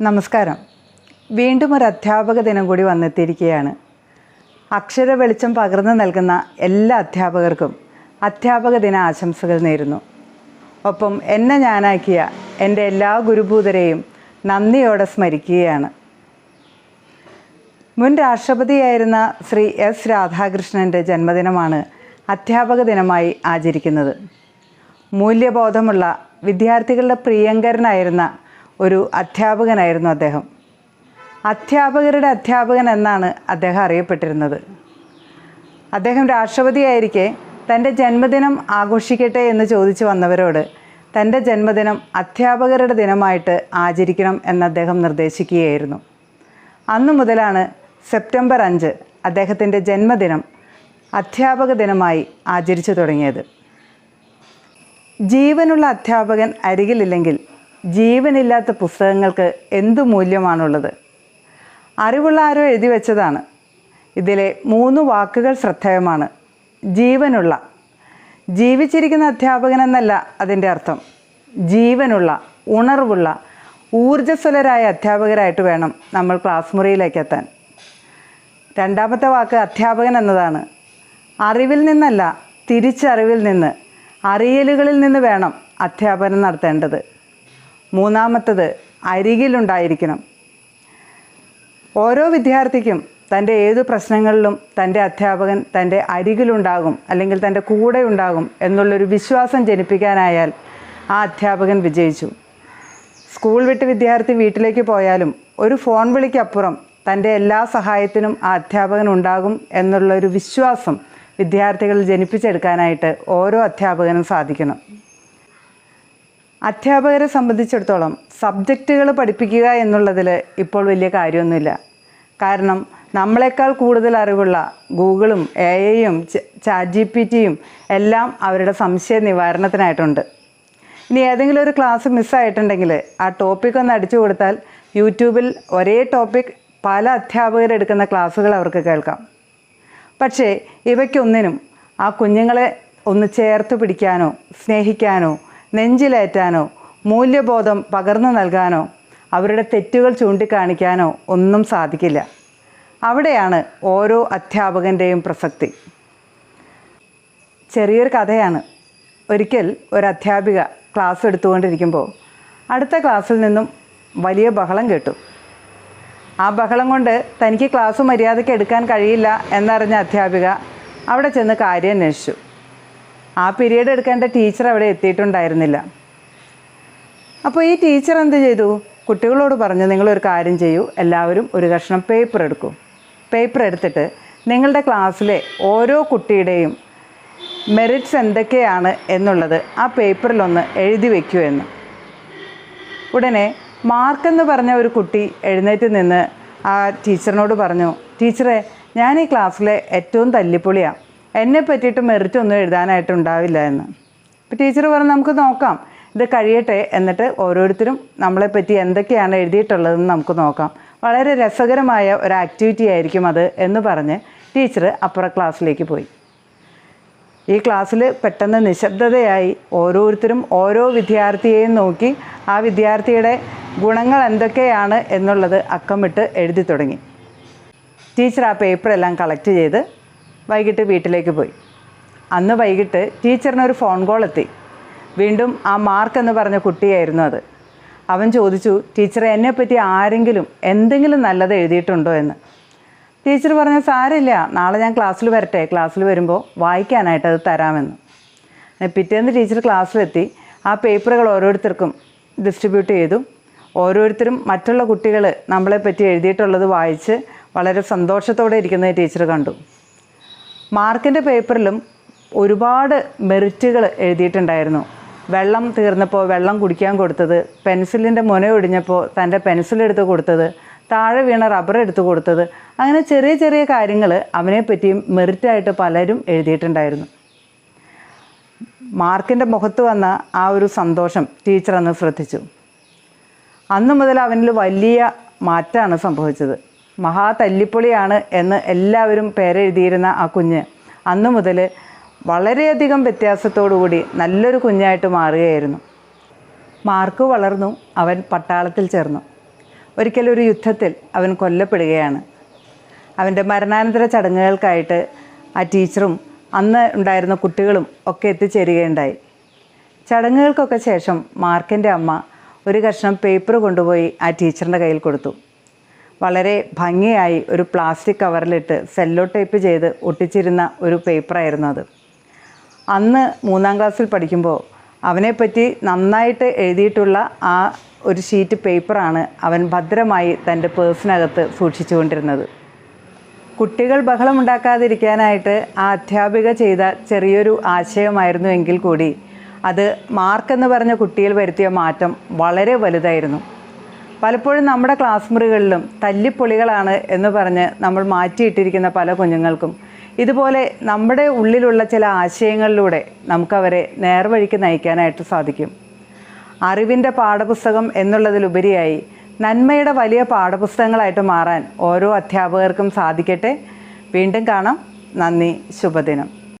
നമസ്കാരം. വീണ്ടും ഒരു അധ്യാപക ദിനം കൂടി വന്നെത്തിയിരിക്കുകയാണ്. അക്ഷര വെളിച്ചം പകർന്നു നൽകുന്ന എല്ലാ അധ്യാപകർക്കും അധ്യാപക ദിന ആശംസകൾ നേരുന്നു. ഒപ്പം എന്നെ ഞാനാക്കിയ എന്റെ എല്ലാ ഗുരുഭൂതരെയും നന്ദിയോടെ സ്മരിക്കുകയാണ്. മുൻ രാഷ്ട്രപതിയായിരുന്ന ശ്രീ എസ് രാധാകൃഷ്ണന്റെ ജന്മദിനമാണ് അധ്യാപക ദിനമായി ആചരിക്കുന്നത്. മൂല്യബോധമുള്ള വിദ്യാർത്ഥികളുടെ പ്രിയങ്കരനായിരുന്ന ഒരു അധ്യാപകനായിരുന്നു അദ്ദേഹം. അധ്യാപകരുടെ അധ്യാപകൻ എന്നാണ് അദ്ദേഹം അറിയപ്പെട്ടിരുന്നത്. അദ്ദേഹം രാഷ്ട്രപതിയായിരിക്കെ തന്റെ ജന്മദിനം ആഘോഷിക്കട്ടെ എന്ന് ചോദിച്ചു വന്നവരോട് തന്റെ ജന്മദിനം അധ്യാപകരുടെ ദിനമായിട്ട് ആചരിക്കണം എന്ന് അദ്ദേഹം നിർദ്ദേശിക്കുകയായിരുന്നു. അന്നു മുതലാണ് സെപ്റ്റംബർ അഞ്ച് അദ്ദേഹത്തിന്റെ ജന്മദിനം അധ്യാപക ദിനമായി ആചരിച്ചു തുടങ്ങിയത്. ജീവനുള്ള അധ്യാപകൻ അരികിലില്ലെങ്കിൽ ജീവനില്ലാത്ത പുസ്തകങ്ങൾക്ക് എന്തു മൂല്യമാണുള്ളത്? അറിവുള്ള ആരോ എഴുതി വെച്ചതാണ്. ഇതിലെ മൂന്ന് വാക്കുകൾ ശ്രദ്ധേയമാണ്. ജീവനുള്ള. ജീവിച്ചിരിക്കുന്ന അധ്യാപകൻ എന്നല്ല അതിന്റെ അർത്ഥം. ജീവനുള്ള ഉണർവുള്ള ഊർജസ്വലരായ അധ്യാപകരായിട്ട് വേണം നമ്മൾ ക്ലാസ് മുറിയിലേക്ക് എത്താൻ രണ്ടാമത്തെ വാക്ക് അധ്യാപകൻ എന്നതാണ്. അറിവിൽ നിന്നല്ല തിരിച്ചറിവിൽ നിന്ന് അറിയലുകളിൽ നിന്ന് വേണം അധ്യാപനം നടത്തേണ്ടത്. മൂന്നാമത്തത് അരികിലുണ്ടായിരിക്കണം. ഓരോ വിദ്യാർത്ഥിക്കും തന്റെ ഏതു പ്രശ്നങ്ങളിലും തന്റെ അധ്യാപകൻ തന്റെ അരികിലുണ്ടാകും അല്ലെങ്കിൽ തന്റെ കൂടെ ഉണ്ടാകും എന്നുള്ളൊരു വിശ്വാസം ജനിപ്പിക്കാനായാൽ ആ അധ്യാപകൻ വിജയിച്ചു. സ്കൂൾ വിട്ട് വിദ്യാർത്ഥി വീട്ടിലേക്ക് പോയാലും ഒരു ഫോൺ വിളിക്കപ്പുറം തന്റെ എല്ലാ സഹായത്തിനും ആ അധ്യാപകൻ ഉണ്ടാകും എന്നുള്ളൊരു വിശ്വാസം വിദ്യാർത്ഥികളിൽ ജനിപ്പിച്ചെടുക്കാനായിട്ട് ഓരോ അധ്യാപകനും സാധിക്കണം. അധ്യാപകരെ സംബന്ധിച്ചിടത്തോളം സബ്ജക്റ്റുകൾ പഠിപ്പിക്കുക എന്നുള്ളതിൽ ഇപ്പോൾ വലിയ കാര്യമൊന്നുമില്ല. കാരണം നമ്മളെക്കാൾ കൂടുതൽ അറിവുള്ള ഗൂഗിളും എ ഐയും ചാറ്റ് ജി പി ടിയും എല്ലാം അവരുടെ സംശയ നിവാരണത്തിനായിട്ടുണ്ട്. ഇനി ഏതെങ്കിലും ഒരു ക്ലാസ് മിസ്സായിട്ടുണ്ടെങ്കിൽ ആ ടോപ്പിക് ഒന്ന് അടിച്ചു കൊടുത്താൽ യൂട്യൂബിൽ ഒരേ ടോപ്പിക് പല അധ്യാപകരെടുക്കുന്ന ക്ലാസ്സുകൾ അവർക്ക് കേൾക്കാം. പക്ഷേ ഇവയ്ക്കൊന്നിനും ആ കുഞ്ഞുങ്ങളെ ഒന്ന് ചേർത്ത് പിടിക്കാനോ സ്നേഹിക്കാനോ നെഞ്ചിലേറ്റാനോ മൂല്യബോധം പകർന്നു നൽകാനോ അവരുടെ തെറ്റുകൾ ചൂണ്ടിക്കാണിക്കാനോ ഒന്നും സാധിക്കില്ല. അവിടെയാണ് ഓരോ അധ്യാപകന്റെയും പ്രസക്തി. ചെറിയൊരു കഥയാണ്. ഒരിക്കൽ ഒരു അധ്യാപിക ക്ലാസ് എടുത്തുകൊണ്ടിരിക്കുമ്പോൾ അടുത്ത ക്ലാസ്സിൽ നിന്നും വലിയ ബഹളം കേട്ടു. ആ ബഹളം കൊണ്ട് തനിക്ക് ക്ലാസ് മര്യാദയ്ക്ക് എടുക്കാൻ കഴിയില്ല എന്നറിഞ്ഞ അധ്യാപിക അവിടെ ചെന്ന് കാര്യം അന്വേഷിച്ചു. ആ പീരീഡ് എടുക്കേണ്ട ടീച്ചർ അവിടെ എത്തിയിട്ടുണ്ടായിരുന്നില്ല. അപ്പോൾ ഈ ടീച്ചർ എന്ത് ചെയ്തു? കുട്ടികളോട് പറഞ്ഞു നിങ്ങളൊരു കാര്യം ചെയ്യൂ എല്ലാവരും ഒരു കഷ്ണം പേപ്പർ എടുക്കൂ. പേപ്പർ എടുത്തിട്ട് നിങ്ങളുടെ ക്ലാസ്സിലെ ഓരോ കുട്ടിയുടെയും മെറിറ്റ്സ് എന്തൊക്കെയാണ് എന്നുള്ളത് ആ പേപ്പറിലൊന്ന് എഴുതി വയ്ക്കൂ എന്ന്. ഉടനെ മാർക്കെന്ന് പറഞ്ഞ ഒരു കുട്ടി എഴുന്നേറ്റ് നിന്ന് ആ ടീച്ചറിനോട് പറഞ്ഞു ടീച്ചറെ ഞാൻ ഈ ക്ലാസ്സിലെ ഏറ്റവും തല്ലിപ്പൊളിയാണ് എന്നെ പറ്റിയിട്ട് മെറിറ്റ് ഒന്നും എഴുതാനായിട്ട് ഉണ്ടാവില്ല എന്ന്. അപ്പോൾ ടീച്ചർ പറഞ്ഞു നമുക്ക് നോക്കാം. ഇത് കഴിയട്ടെ. എന്നിട്ട് ഓരോരുത്തരും നമ്മളെപ്പറ്റി എന്തൊക്കെയാണ് എഴുതിയിട്ടുള്ളതെന്ന് നമുക്ക് നോക്കാം. വളരെ രസകരമായ ഒരു ആക്ടിവിറ്റി ആയിരിക്കും അത് എന്ന് പറഞ്ഞ് ടീച്ചർ അപ്പുറ ക്ലാസ്സിലേക്ക് പോയി. ഈ ക്ലാസ്സിൽ പെട്ടെന്ന് നിശബ്ദതയായി ഓരോരുത്തരും ഓരോ വിദ്യാർത്ഥിയെയും നോക്കി ആ വിദ്യാർത്ഥിയുടെ ഗുണങ്ങൾ എന്തൊക്കെയാണ് എന്നുള്ളത് അക്കമിട്ട് എഴുതി തുടങ്ങി. ടീച്ചർ ആ പേപ്പറെല്ലാം കളക്ട് ചെയ്ത് വൈകിട്ട് വീട്ടിലേക്ക് പോയി. അന്ന് വൈകിട്ട് ടീച്ചറിനൊരു ഫോൺ കോൾ എത്തി. വീണ്ടും ആ മാർക്ക് എന്ന് പറഞ്ഞ കുട്ടിയായിരുന്നു അത്. അവൻ ചോദിച്ചു ടീച്ചറെ എന്നെപ്പറ്റി ആരെങ്കിലും എന്തെങ്കിലും നല്ലത് എഴുതിയിട്ടുണ്ടോ എന്ന്? ടീച്ചർ പറഞ്ഞു സാരമില്ല നാളെ ഞാൻ ക്ലാസ്സിൽ വരട്ടെ. ക്ലാസ്സിൽ വരുമ്പോൾ വായിക്കാനായിട്ട് അത് തരാമെന്ന്. പിറ്റേന്ന് ടീച്ചർ ക്ലാസ്സിലെത്തി ആ പേപ്പറുകൾ ഓരോരുത്തർക്കും ഡിസ്ട്രിബ്യൂട്ട് ചെയ്തു. ഓരോരുത്തരും മറ്റുള്ള കുട്ടികൾ നമ്മളെപ്പറ്റി എഴുതിയിട്ടുള്ളത് വായിച്ച് വളരെ സന്തോഷത്തോടെ ഇരിക്കുന്നത് ടീച്ചർ കണ്ടു. മാർക്കിന്റെ പേപ്പറിലും ഒരുപാട് മെറിറ്റുകൾ എഴുതിയിട്ടുണ്ടായിരുന്നു. വെള്ളം തീർന്നപ്പോൾ വെള്ളം കുടിക്കാൻ കൊടുത്തത് പെൻസിലിന്റെ മുന ഒടിഞ്ഞപ്പോൾ തന്റെ പെൻസിലെടുത്ത് കൊടുത്തത് താഴെ വീണ റബ്ബർ എടുത്തു കൊടുത്തത് അങ്ങനെ ചെറിയ ചെറിയ കാര്യങ്ങൾ അവനെപ്പറ്റിയും മെറിറ്റായിട്ട് പലരും എഴുതിയിട്ടുണ്ടായിരുന്നു. മാർക്കിന്റെ മുഖത്ത് വന്ന ആ ഒരു സന്തോഷം ടീച്ചർ അന്ന് ശ്രദ്ധിച്ചു. അന്നു മുതൽ അവനിൽ വലിയ മാറ്റമാണ് സംഭവിച്ചത്. മഹാ തല്ലിപ്പൊളിയാണ് എന്ന് എല്ലാവരും പേരെഴുതിയിരുന്ന ആ കുഞ്ഞ്. അന്നു മുതൽ വളരെയധികം വ്യത്യാസത്തോടുകൂടി നല്ലൊരു കുഞ്ഞായിട്ട് മാറുകയായിരുന്നു. മാർക്ക് വളർന്നു അവൻ പട്ടാളത്തിൽ ചേർന്നു. ഒരിക്കലൊരു യുദ്ധത്തിൽ അവൻ കൊല്ലപ്പെടുകയാണ്. അവന്റെ മരണാനന്തര ചടങ്ങുകൾക്കായിട്ട് ആ ടീച്ചറും അന്ന് ഉണ്ടായിരുന്ന കുട്ടികളും ഒക്കെ എത്തിച്ചേരുകയുണ്ടായി. ചടങ്ങുകൾക്കൊക്കെ ശേഷം മാർക്കിന്റെ അമ്മ ഒരു കഷ്ണം പേപ്പർ കൊണ്ടുപോയി ആ ടീച്ചറിന്റെ കയ്യിൽ കൊടുത്തു. വളരെ ഭംഗിയായി ഒരു പ്ലാസ്റ്റിക് കവറിലിട്ട് സെല്ലോ ടേപ്പ് ചെയ്ത് ഒട്ടിച്ചിരുന്ന ഒരു പേപ്പറായിരുന്നു അത്. അന്ന് മൂന്നാം ക്ലാസ്സിൽ പഠിക്കുമ്പോൾ അവനെപ്പറ്റി നന്നായിട്ട് എഴുതിയിട്ടുള്ള ആ ഒരു ഷീറ്റ് പേപ്പറാണ് അവൻ ഭദ്രമായി തന്റെ പേഴ്സിനകത്ത് സൂക്ഷിച്ചുകൊണ്ടിരുന്നത്. കുട്ടികൾ ബഹളം ഉണ്ടാക്കാതിരിക്കാനായിട്ട് ആ അധ്യാപിക ചെയ്ത ചെറിയൊരു ആശയമായിരുന്നു എങ്കിൽ കൂടി അത് മാർക്കെന്ന് പറഞ്ഞ കുട്ടിയിൽ വരുത്തിയ മാറ്റം വളരെ വലുതായിരുന്നു. പലപ്പോഴും നമ്മുടെ ക്ലാസ് മുറികളിലും തല്ലിപ്പൊളികളാണ് എന്ന് പറഞ്ഞ് നമ്മൾ മാറ്റിയിട്ടിരിക്കുന്ന പല കുഞ്ഞുങ്ങൾക്കും. ഇതുപോലെ നമ്മുടെ ഉള്ളിലുള്ള ചില ആശയങ്ങളിലൂടെ നമുക്കവരെ നേർവഴിക്ക് നയിക്കാനായിട്ട് സാധിക്കും. അറിവിന്റെ പാഠപുസ്തകം എന്നുള്ളതിലുപരിയായി നന്മയുടെ വലിയ പാഠപുസ്തകങ്ങളായിട്ട് മാറാൻ ഓരോ അധ്യാപകർക്കും സാധിക്കട്ടെ. വീണ്ടും കാണാം. നന്ദി. ശുഭദിനം.